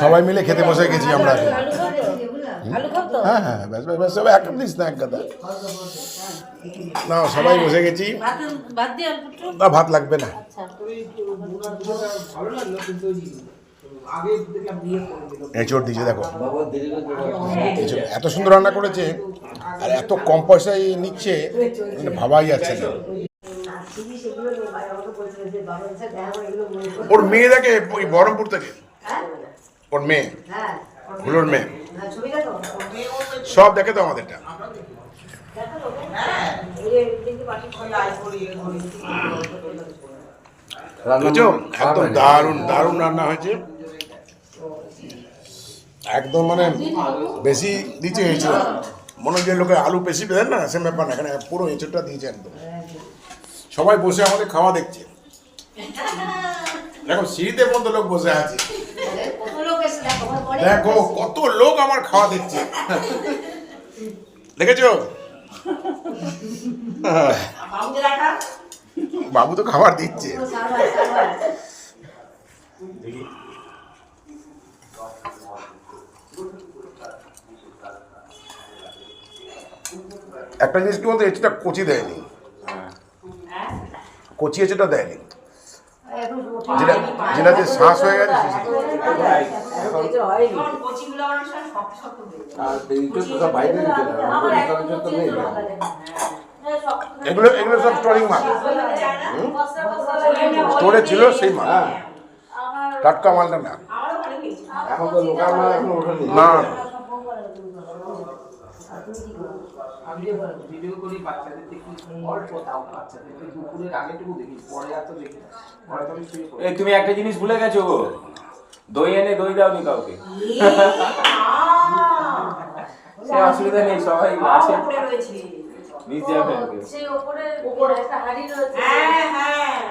সবাই মিলে খেতে বসে গেছি আমরা। হ্যাঁ হ্যাঁ ব্যাস ব্যাস সবাই একটা দিস না এক কথা না সবাই বসে গেছি। না ভাত লাগবে না। আচ্ছা। এঁচড় দিয়েছে দেখো। এত সুন্দর রান্না করেছে আর এত কম পয়সায় নিচ্ছে মানে ভাবাই যাচ্ছে না। ওর মেয়ে দেখে ওই বহরমপুর থেকে। ওর মেয়ে? হুলোর মেয়ে? সব দেখে তো। আমাদেরটা একদম দারুণ দারুণ রান্না হয়েছে। একদম মানে বেশি দিচ্ছে এঁচড় মনে হচ্ছে লোকে আলু বেশি দেন না সে ব্যাপার না এখানে পুরো এঁচড়টা দিয়েছে একদম। সবাই বসে আমাদের খাওয়া দেখছে। দেখো সিঁড়িতে পর্যন্ত লোক বসে আছে। দেখো কত লোক আমার খাওয়া দেখছে দেখেছ? বাবু তো খাবার দিচ্ছে। একটা জিনিস কি বলতো এঁচড়টা কচি দেয়নি। কচি এঁচড়টা দেয়নি। যেটা যেটা যে শ্বাস হয়ে গেছে তো নেই। এগুলো এগুলো সব স্টোরিং ছিল সেই মাছ টাটকা মালটা না। এখন তো লোকাল মাল এখন ওঠেনি। না। ভিডিও করি বাচ্চাদের দেখি অল্প তাও বাচ্চাদের। দুপুরের আগেটুকু দেখি পরে আর দেখি পরে তো আমি শুয়ে পড়ি। এই তুমি একটা জিনিস ভুলে গেছো গো। দই এনে দই দাওনি কাউকে? সে অসুবিধা নেই সবাই আছে। হ্যাঁ,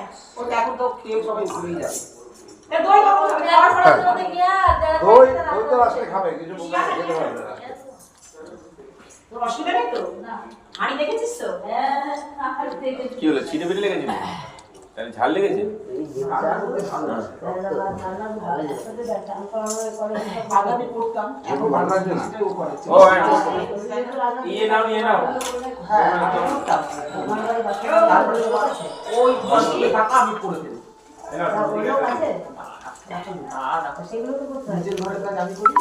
কি হলো ছিটে পেটে লেগেছে নাকি? তাহলে ঝাল লেগেছে? ও করেছে। ও হ্যাঁ ইয়ে নাও নিয়ে নাও। হ্যাঁ, নিজের ঘরের কাজ আমি করি।